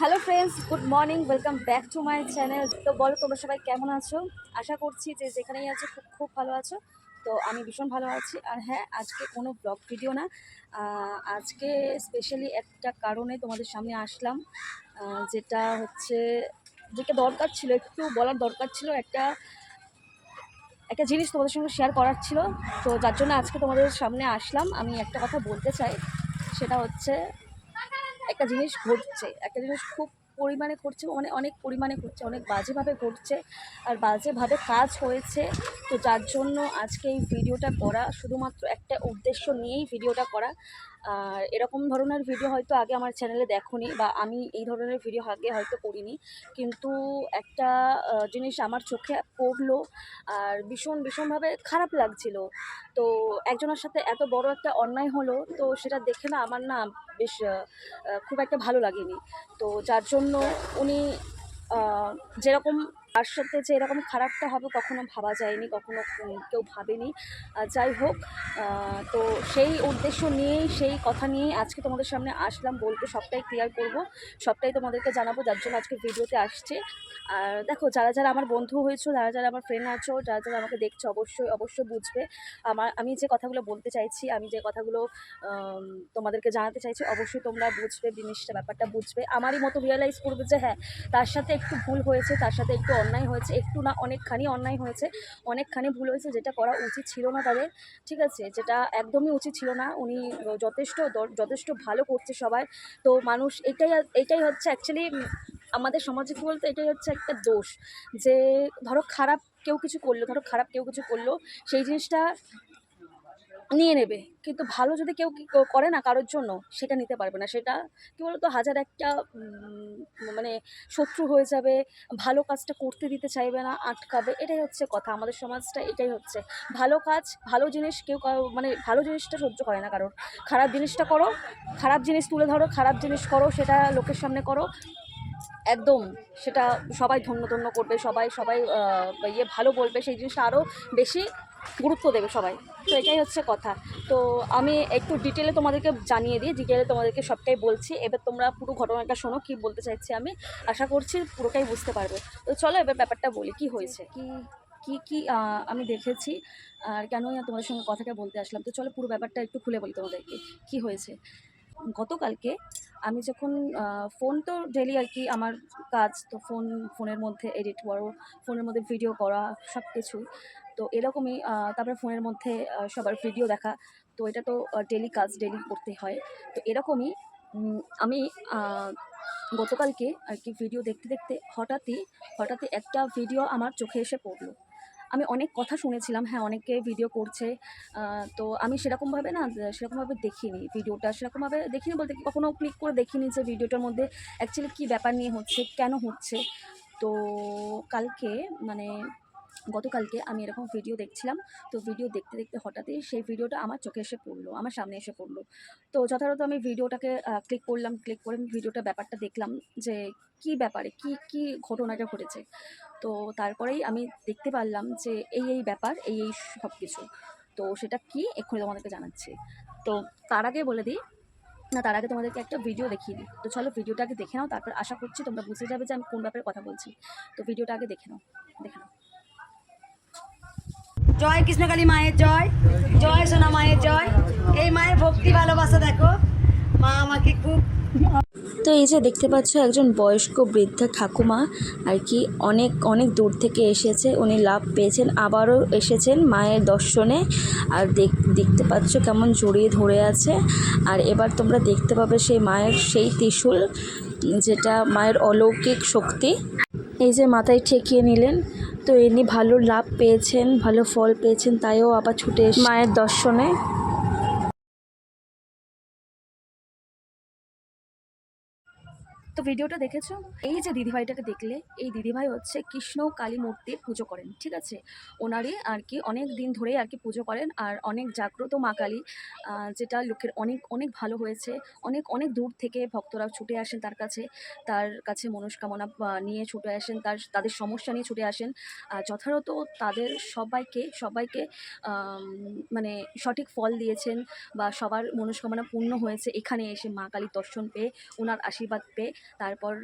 Hello friends good morning welcome back to my channel তো বলো, তোমরা সবাই কেমন আছো? আশা করছি যে যেখানেই আছো, খুব খুব ভালো আছো। তো আমি ভীষণ ভালো আছি। আর হ্যাঁ আজকে কোনো ব্লগ ভিডিও না। আজকে স্পেশালি একটা কারণে তোমাদের সামনে আসলাম। যেটা হচ্ছে, যেটা দরকার ছিল, একটু বলার দরকার ছিল, একটা একটা জিনিস তোমাদের সঙ্গে শেয়ার করার ছিল। তো যার জন্য আজকে তোমাদের সামনে আসলাম। আমি একটা কথা বলতে চাই, সেটা হচ্ছে একটা জিনিস ঘটছে, একটা জিনিস খুব পরিমাণে ঘটছে মানে অনেক পরিমাণে ঘটছে, অনেক বাজেভাবে ঘটছে আর বাজেভাবে কাজ হয়েছে। তো যার জন্য আজকে এই ভিডিওটা করা শুধুমাত্র একটা উদ্দেশ্য নিয়েই ভিডিওটা করা। আর এরকম ধরনের ভিডিও হয়তো আগে আমার চ্যানেলে দেখোনি বা আমি এই ধরনের ভিডিও আগে হয়তো করিনি। কিন্তু একটা জিনিস আমার চোখে পড়ল আর ভীষণ ভীষণভাবে খারাপ লাগছিল। তো একজনের সাথে এত বড় একটা অন্যায় হলো, তো সেটা দেখে না আমার না বেশ খুব একটা ভালো লাগেনি। তো যার জন্য উনি যেরকম তার সাথে যে এরকম খারাপটা হবে কখনো ভাবা যায়নি, কখনো কেউ ভাবেনি। যাই হোক তো সেই উদ্দেশ্য নিয়েই, সেই কথা নিয়েই আজকে তোমাদের সামনে আসলাম। বলব সবটাই ক্লিয়ার করব, সবটাই তোমাদেরকে জানাব, যার জন্য আজকে ভিডিওতে আসছে। আর দেখো, যারা যারা আমার বন্ধু হয়েছো, যারা যারা আমার ফ্রেন্ড আছো, যারা যারা আমাকে দেখছ, অবশ্যই অবশ্যই বুঝবে। আমার, আমি যে কথাগুলো বলতে চাইছি, আমি যে কথাগুলো তোমাদেরকে জানাতে চাইছি, অবশ্যই তোমরা বুঝবে, জিনিসটা, ব্যাপারটা বুঝবে। আমারই মতো রিয়েলাইজ করবে যে হ্যাঁ তার সাথে একটু ভুল হয়েছে, তার সাথে একটু অন্যায় হয়েছে, একটু না অনেকখানি অন্যায় হয়েছে, অনেকখানি ভুল হয়েছে, যেটা করা উচিত ছিল না তাদের, ঠিক আছে? যেটা একদমই উচিত ছিল না, উনি যথেষ্ট যথেষ্ট ভালো করছে সবাই, তো মানুষ এটাই এটাই হচ্ছে অ্যাকচুয়ালি আমাদের সমাজে কী বলতো? এটাই হচ্ছে একটা দোষ যে, ধরো খারাপ কেউ কিছু করল, ধরো খারাপ কেউ কিছু করল, সেই জিনিসটা নিয়ে নেবে। কিন্তু ভালো যদি কেউ করে না কারোর জন্য, সেটা নিতে পারবে না। সেটা কী বলতো, হাজার একটা মানে শত্রু হয়ে যাবে, ভালো কাজটা করতে দিতে চাইবে না, আটকাবে, এটাই হচ্ছে কথা। আমাদের সমাজটা এটাই হচ্ছে। ভালো কাজ, ভালো জিনিস কেউ মানে ভালো জিনিসটা সহ্য করে না কারোর। খারাপ জিনিসটা করো, খারাপ জিনিস তুলে ধরো, খারাপ জিনিস করো, সেটা লোকের সামনে করো। একদম, সেটা সবাই ধন্য ধন্য করবে, সবাই সবাই ইয়ে ভালো বলবে, সেই জিনিসটা আরও বেশি গুরুত্ব দেবে সবাই। তো এটাই হচ্ছে কথা। তো আমি একটু ডিটেলে তোমাদেরকে জানিয়ে দিই ডিটেলে তোমাদেরকে সবটাই বলছি। এবার তোমরা পুরো ঘটনাটা শোনো, কি বলতে চাইছি আমি। আশা করছি পুরোটাই বুঝতে পারবে। তো চলো এবার ব্যাপারটা বলি, কি হয়েছে? কি কি কি আমি দেখেছি। আর কেনই তোমাদের সঙ্গে কথাটা বলতে আসলাম। তো চলো পুরো ব্যাপারটা একটু খুলে বলি তোমাদেরকে, কি হয়েছে? গতকালকে আমি যখন ফোন তো ডেলি আর কি আমার কাজ, তো ফোন ফোনের মধ্যে এডিট করো ফোনের মধ্যে ভিডিও করা সব কিছুই তো এরকমই তারপরে ফোনের মধ্যে সবার ভিডিও দেখা। তো এটা তো ডেলি কাজ ডেলি করতে হয়। তো এরকমই আমি গতকালকে আর কি ভিডিও দেখতে দেখতে হঠাৎই হঠাৎই একটা ভিডিও আমার চোখে এসে পড়ল। আমি অনেক কথা শুনেছিলাম হ্যাঁ অনেকে ভিডিও করছে তো আমি সেরকমভাবে না সেরকমভাবে দেখিনি। ভিডিওটা সেরকমভাবে দেখিনি বলতে কি, কখনো ক্লিক করে দেখিনি যে ভিডিওটার মধ্যে অ্যাকচুয়ালি কী ব্যাপার নিয়ে হচ্ছে, কেন হচ্ছে। তো কালকে মানে গতকালকে আমি এরকম ভিডিও দেখছিলাম। তো ভিডিও দেখতে দেখতে হঠাৎই সেই ভিডিওটা আমার চোখে এসে পড়ল, আমার সামনে এসে পড়ল। তো যথাযথ আমি ভিডিওটাকে ক্লিক করলাম ক্লিক করে আমি ভিডিওটা ব্যাপারটা দেখলাম যে কি ব্যাপারে, কি কি ঘটনাটা ঘটেছে। তো তারপরেই আমি দেখতে পারলাম যে এই এই ব্যাপার, এই এই সব কিছু তো সেটা কি এক্ষুনি তোমাদেরকে জানাচ্ছি। তো তার আগে বলে দিই, না, তার আগে তোমাদেরকে একটা ভিডিও দেখিয়ে দিই। তো চলো ভিডিওটা আগে দেখে নাও, তারপর আশা করছি তোমরা বুঝে যাবে যে আমি কোন ব্যাপারে কথা বলছি। তো ভিডিওটা আগে দেখে নাও দেখে নাও। জয় কৃষ্ণকালী মায়ের জয় জয় সোনা মায়ের জয়। এই মায়ের ভক্তি, ভালোবাসা দেখো। মা আমাকে খুব তো এই যে দেখতে পাচ্ছ একজন বয়স্ক বৃদ্ধা ঠাকুমা, আর কি অনেক অনেক দূর থেকে এসেছে। উনি লাভ পেয়েছেন, আবারও এসেছেন মায়ের দর্শনে। আর দেখ, দেখতে পাচ্ছ কেমন জড়িয়ে ধরে আছে। আর এবার তোমরা দেখতে পাবে সেই মায়ের সেই ত্রিশূল, যেটা মায়ের অলৌকিক শক্তি। এই যে মাথায় ঠেকিয়ে নিলেন, তো এনি ভালো লাভ পেয়েছেন, ভালো ফল পেয়েছেন, তাইও আবার ছুটে মায়ের দর্শনে তো ভিডিওটা দেখেছ? এই যে দিদিভাইটাকে দেখলে, এই দিদিভাই হচ্ছে কৃষ্ণ কালী মূর্তির পুজো করেন, ঠিক আছে? ওনারই আর কি অনেক দিন ধরে আর কি পুজো করেন আর অনেক জাগ্রত মা কালী যেটা লোকের অনেক অনেক ভালো হয়েছে। অনেক অনেক দূর থেকে ভক্তরা ছুটে আসেন তার কাছে তার কাছে মনস্কামনা নিয়ে ছুটে আসেন, তার, তাদের সমস্যা নিয়ে ছুটে আসেন। আর যথাযথ তাদের সবাইকে সবাইকে মানে সঠিক ফল দিয়েছেন বা সবার মনস্কামনা পূর্ণ হয়েছে, এখানে এসে মা কালীর দর্শন পেয়ে, ওনার আশীর্বাদ পেয়ে তারপর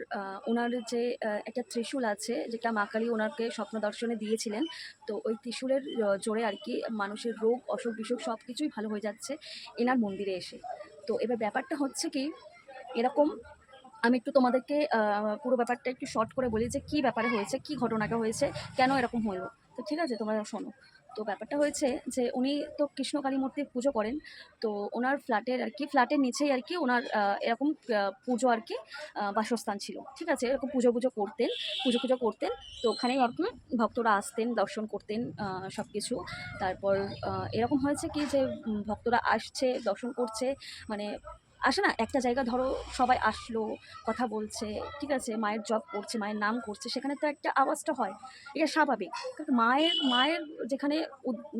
ওনার যে একটা ত্রিশূল আছে, যেটা মা কালী ওনাকে স্বপ্ন দর্শনে দিয়েছিলেন, তো ওই ত্রিশূলের জোরে আর কি মানুষের রোগ, অসুখ বিসুখ সব কিছুই ভালো হয়ে যাচ্ছে এনার মন্দিরে এসে। তো এবার ব্যাপারটা হচ্ছে কি, এরকম আমি একটু তোমাদেরকে পুরো ব্যাপারটা একটু শর্ট করে বলি যে, কী ব্যাপারে হয়েছে, কী ঘটনাটা হয়েছে, কেন এরকম হলো? তো ঠিক আছে, তোমরা শোনো। তো ব্যাপারটা হয়েছে যে উনি তো কৃষ্ণকালী মূর্তির পুজো করেন, তো ওনার ফ্ল্যাটের আর কি, ফ্ল্যাটের নিচেই আর কি ওনার এরকম পুজো আর কি বাসস্থান ছিল। ঠিক আছে? এরকম পুজো পুজো করতেন, পুজো পুজো করতেন, তো ওখানেই আর কি ভক্তরা আসতেন, দর্শন করতেন সব কিছু তারপর এরকম হয়েছে কি যে ভক্তরা আসছে, দর্শন করছে মানে আসে না? একটা জায়গা ধরো সবাই আসলো, কথা বলছে, ঠিক আছে, মায়ের জব করছে, মায়ের নাম করছে, সেখানে তো একটা আওয়াজটা হয়। এটা স্বাভাবিক। কারণ মায়ের মায়ের যেখানে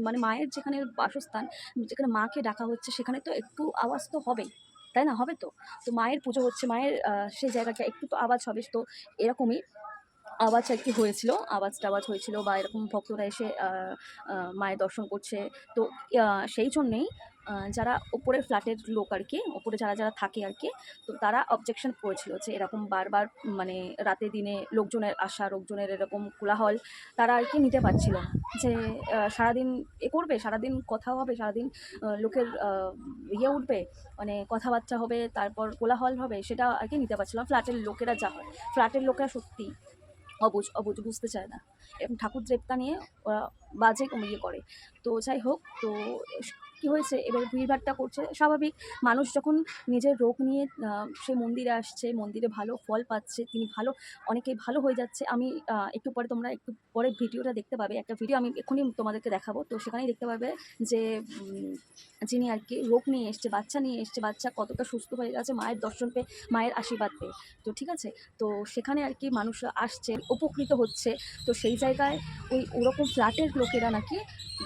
মানে মায়ের যেখানে বাসস্থান, যেখানে মাকে ডাকা হচ্ছে, সেখানে তো একটু আওয়াজ তো হবেই। তাই না? হবে তো? তো মায়ের পুজো হচ্ছে, মায়ের সেই জায়গাটা একটু তো আওয়াজ হবে। তো এরকমই আওয়াজ আর কি হয়েছিল। আওয়াজ টাওয়াজ হয়েছিল বা এরকম ভক্তরা এসে মায়ের দর্শন করছে। তো সেই জন্যেই যারা ওপরের ফ্ল্যাটের লোক আর কি, ওপরে যারা যারা থাকে আর কি, তো তারা অবজেকশন করেছিল যে এরকম বারবার মানে রাতে দিনে লোকজনের আসা, লোকজনের এরকম কোলাহল তারা আর কি নিতে পারছিল যে সারাদিন এ করবে, সারাদিন কথা হবে, সারাদিন লোকের ইয়ে উঠবে মানে কথাবার্তা হবে, তারপর কোলাহল হবে, সেটা আর কি নিতে পারছিল ফ্ল্যাটের লোকেরা যা হয়, ফ্ল্যাটের লোকেরা সত্যি অবুঝ অবুঝ, বুঝতে চায় না। ঠাকুর দেবতা নিয়ে ওরা বাজে ইয়ে করে। তো যাই হোক, তো কী হয়েছে? এবার ভিড়ভাড়টা করছে। স্বাভাবিক, মানুষ যখন নিজের রোগ নিয়ে সে মন্দিরে আসছে, মন্দিরে ভালো ফল পাচ্ছে, তিনি ভালো, অনেকেই ভালো হয়ে যাচ্ছে। আমি একটু পরে তোমরা একটু পরে ভিডিওটা দেখতে পাবে। একটা ভিডিও আমি এক্ষুনি তোমাদেরকে দেখাবো। তো সেখানেই দেখতে পাবে যে যিনি আর কি রোগ নিয়ে এসছে, বাচ্চা নিয়ে এসছে, বাচ্চা কতটা সুস্থ হয়ে গেছে, মায়ের দর্শন পেয়ে, মায়ের আশীর্বাদ পেয়ে। তো ঠিক আছে? তো সেখানে আর কি মানুষ আসছে, উপকৃত হচ্ছে। তো সেই জায়গায় ওই ওরকম ফ্ল্যাটের লোকেরা নাকি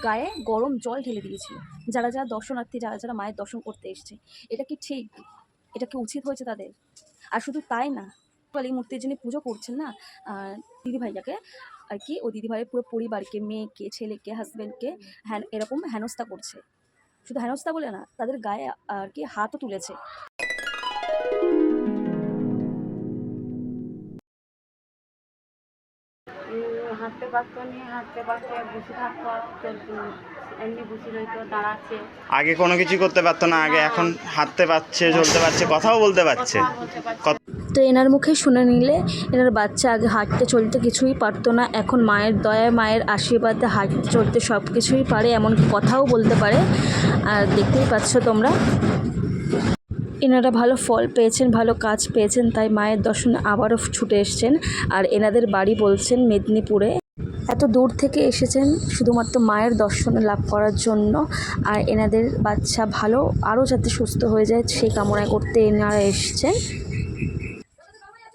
গায়ে গরম জল ঢেলে দিয়েছিল। যারা যারা দর্শনার্থী, যারা যারা মায়ের দর্শন করতে এসছে, এটা কি ঠিক? এটা কি উচিত হয়েছে তাদের? আর শুধু তাই না এই মূর্তির যিনি পুজো করছেন না দিদিভাইটাকে আর কি ও দিদিভাইয়ের পুরো পরিবারকে, মেয়েকে, ছেলেকে হাজব্যান্ডকে হ্যান, এরকম হেনস্থা করছে। শুধু হেনস্থা বলে না, তাদের গায়ে আর কি হাতও তুলেছে। হাঁটতে পারতো নি হাঁটতে পারতো বসে থাকতো চলতো এমনি বসে রইতো দাঁড়াচ্ছে। আগে কোনো কিছু করতে পারতো না আগে এখন হাঁটতে পারছে চলতে পারছে কথাও বলতে পারছে। কথা বলতে পারছে। তো এনার মুখে শুনে নিলে এনার বাচ্চা আগে হাঁটতে চলতে কিছুই পারতো না এখন মায়ের দয়ায় মায়ের আশীর্বাদে হাঁটতে চলতে সব কিছুই পারে এমনকি কথাও বলতে পারে। আর দেখতেই পাচ্ছ তোমরা। এনারা ভালো ফল পেয়েছেন ভালো কাজ পেয়েছেন তাই মায়ের দর্শনে আবারও ছুটে এসেছেন। আর এনাদের বাড়ি বলছেন মেদিনীপুরে। এত দূর থেকে এসেছেন শুধুমাত্র মায়ের দর্শন লাভ করার জন্য, আর এনাদের বাচ্চা ভালো, আরও যাতে সুস্থ হয়ে যায় সেই কামনা করতে এনারা এসেছেন।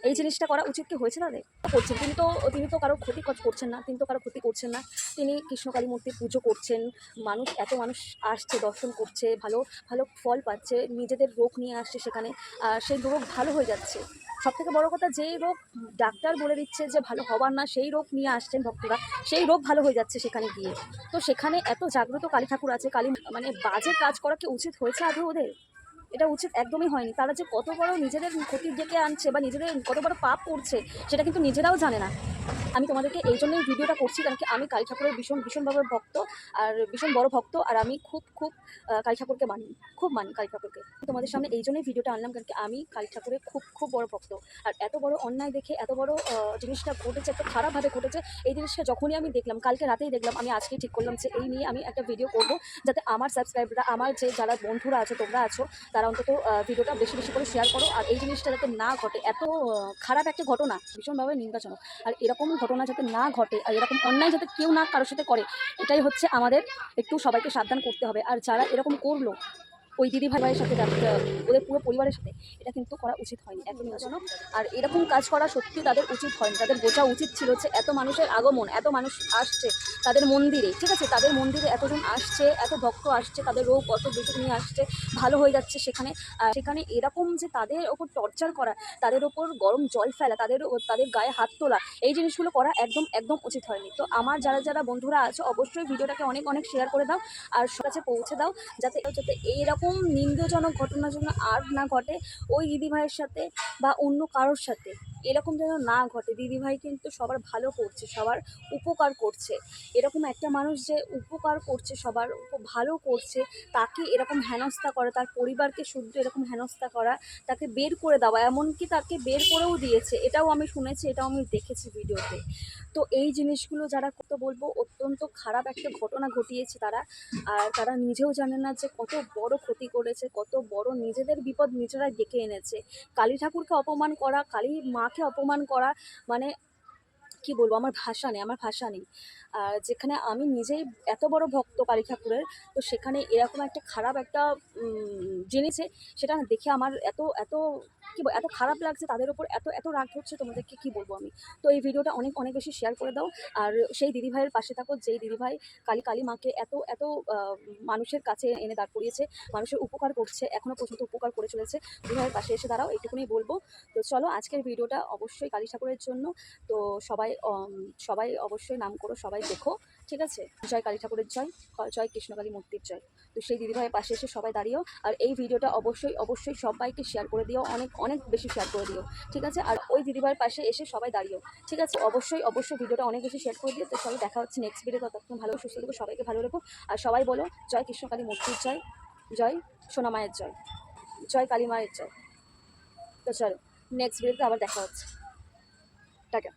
এই জিনিসটা করা উচিত কি? হয়েছে তাদের করছেন। তিনি তো তিনি তো কারও ক্ষতি কর- করছেন না, তিনি তো কারও ক্ষতি করছেন না। তিনি কৃষ্ণকালী মূর্তির পুজো করছেন। মানুষ, এত মানুষ আসছে, দর্শন করছে, ভালো ভালো ফল পাচ্ছে, নিজেদের রোগ নিয়ে আসছে সেখানে, আর সেই রোগ ভালো হয়ে যাচ্ছে। সব থেকে বড় কথা যেই রোগ ডাক্তার বলে দিচ্ছে যে ভালো হবার না, সেই রোগ নিয়ে আসছেন ভক্তরা, সেই রোগ ভালো হয়ে যাচ্ছে সেখানে গিয়ে। তো সেখানে এত জাগ্রত কালী ঠাকুর আছে, কালী মানে বাজে কাজ করা কি উচিত হয়েছে আদৌ ওদের? এটা উচিত একদমই হয়নি। তারা যে কত বড় নিজেদের ক্ষতি ডেকে আনছে বা নিজেদের কত বড় পাপ করছে, সেটা কিন্তু নিজেরাও জানে না। আমি তোমাদেরকে এই জন্যই ভিডিওটা করছি, কারণ কি আমি কালী ঠাকুরের ভীষণ ভীষণভাবে ভক্ত, আর ভীষণ বড় ভক্ত, আর আমি খুব খুব কালী ঠাকুরকে মানি, খুব মানি কালী ঠাকুরকে। তোমাদের সামনে এই জন্যই ভিডিওটা আনলাম, কারণ কি আমি কালী ঠাকুরের খুব খুব বড় ভক্ত। আর এত বড় অন্যায় দেখে, এত বড় জিনিসটা ঘটেছে, এত খারাপভাবে ঘটেছে, এই জিনিসটা যখনই আমি দেখলাম, কালকে রাতেই দেখলাম, আমি আজকেই ঠিক করলাম যে এই নিয়ে আমি একটা ভিডিও করব, যাতে আমার সাবস্ক্রাইবাররা আমার যে যারা বন্ধুরা আছো, তোমরা আছো, তারা অন্তত আহ, ভিডিওটা বেশি বেশি করে শেয়ার করো। আর এই জিনিসটা যাতে না ঘটে এত খারাপ একটা ঘটনা ভীষণভাবে নিন্দাজনক আর এরকম ঘটনা যাতে না ঘটে আর এরকম অন্যায় যাতে কেউ না কারোর সাথে করে এটাই হচ্ছে আমাদের একটু সবাইকে সাবধান করতে হবে। আর যারা এরকম করল ওই দিদি ভাই ভাইয়ের সাথে ওদের পুরো পরিবারের সাথে, এটা কিন্তু করা উচিত হয়নি একদমই জন্য আর এরকম কাজ করা সত্যি তাদের উচিত হয়নি। তাদের বোঝা উচিত ছিল যে এত মানুষের আগমন, এত মানুষ আসছে তাদের মন্দিরে, ঠিক আছে? তাদের মন্দিরে এতজন আসছে, এত ভক্ত আসছে, তাদের রোগ কত বেশি নিয়ে আসছে, ভালো হয়ে যাচ্ছে সেখানে। সেখানে এরকম যে তাদের ওপর টর্চার করা, তাদের ওপর গরম জল ফেলা, তাদের তাদের গায়ে হাত তোলা, এই জিনিসগুলো করা একদম একদম উচিত হয়নি। তো আমার যারা যারা বন্ধুরা আছে, অবশ্যই ভিডিওটাকে অনেক অনেক শেয়ার করে দাও, আর কাছে পৌঁছে দাও, যাতে যাতে এইরকম এরকম নিন্দজনক ঘটনা যেন আর না ঘটে। ওই দিদিভাইয়ের সাথে বা অন্য কারোর সাথে। এরকম যেন না ঘটে। দিদিভাই কিন্তু সবার ভালো করছে, সবার উপকার করছে। এরকম একটা মানুষ যে উপকার করছে, সবার ভালো করছে, তাকে এরকম হেনস্থা করা, তার পরিবারকে শুদ্ধ এরকম হেনস্থা করা, তাকে বের করে দেওয়া, এমনকি তাকে বের করেও দিয়েছে, এটাও আমি শুনেছি, এটাও আমি দেখেছি ভিডিওতে। তো এই জিনিসগুলো যারা কত বলব অত্যন্ত খারাপ একটা ঘটনা ঘটিয়েছে তারা। আর তারা নিজেও জানে না যে কত বড় ক্ষতি করেছে, কত বড় নিজেদের বিপদ নিজেরা ডেকে এনেছে। কালী ঠাকুরকে অপমান করা, কালী মাকে অপমান করা মানে কি বলব, আমার ভাষা নেই, আমার ভাষা নেই। আর যেখানে আমি নিজেই এত বড় ভক্ত কালী ঠাকুরের, তো সেখানে এরকম একটা খারাপ একটা জেনেছে সেটা দেখে আমার এত এত কি এত খারাপ লাগছে তাদের উপর, এত এত রাগ হচ্ছে তোমাদেরকে, কি বলব আমি? তো এই ভিডিওটা অনেক অনেক বেশি শেয়ার করে দাও। আর সেই দিদিভাইয়ের পাশে থাকো, যেই দিদিভাই কালী কালী মাকে এত এত মানুষের কাছে এনে দাঁড় করিয়েছে, মানুষের উপকার করছে এখনও পর্যন্ত উপকার করে চলেছে, দিদিভাইয়ের পাশে এসে দাঁড়াও এইটুকুনি বলব। তো চলো, আজকের ভিডিওটা অবশ্যই কালী ঠাকুরের জন্য। তো সবাই সবাই অবশ্যই নাম করো, সবাই দেখো। ঠিক আছে? জয় কালী ঠাকুরের জয় জয় কৃষ্ণকালী মূর্তির জয়। তো সেই দিদিভাইয়ের পাশে এসে সবাই দাঁড়িয়েও, আর এই ভিডিওটা অবশ্যই অবশ্যই সবাইকে শেয়ার করে দিও, অনেক অনেক বেশি শেয়ার করে দিও, ঠিক আছে? আর ওই দিদিভাইয়ের পাশে এসে সবাই দাঁড়িয়েও, ঠিক আছে? অবশ্যই অবশ্যই ভিডিওটা অনেক বেশি শেয়ার করে দিও। তো সবাই দেখা হচ্ছে নেক্সট ভিডিও ততক্ষণ ভালো সুস্থ থেকো, সবাইকে ভালো রেখো। আর সবাই বলো, জয় কৃষ্ণকালী মূর্তির জয় জয় সোনা মায়ের জয় জয় কালী মায়ের জয়। তো চলো নেক্সট ভিডিওতে আবার দেখা হচ্ছে। টাটা।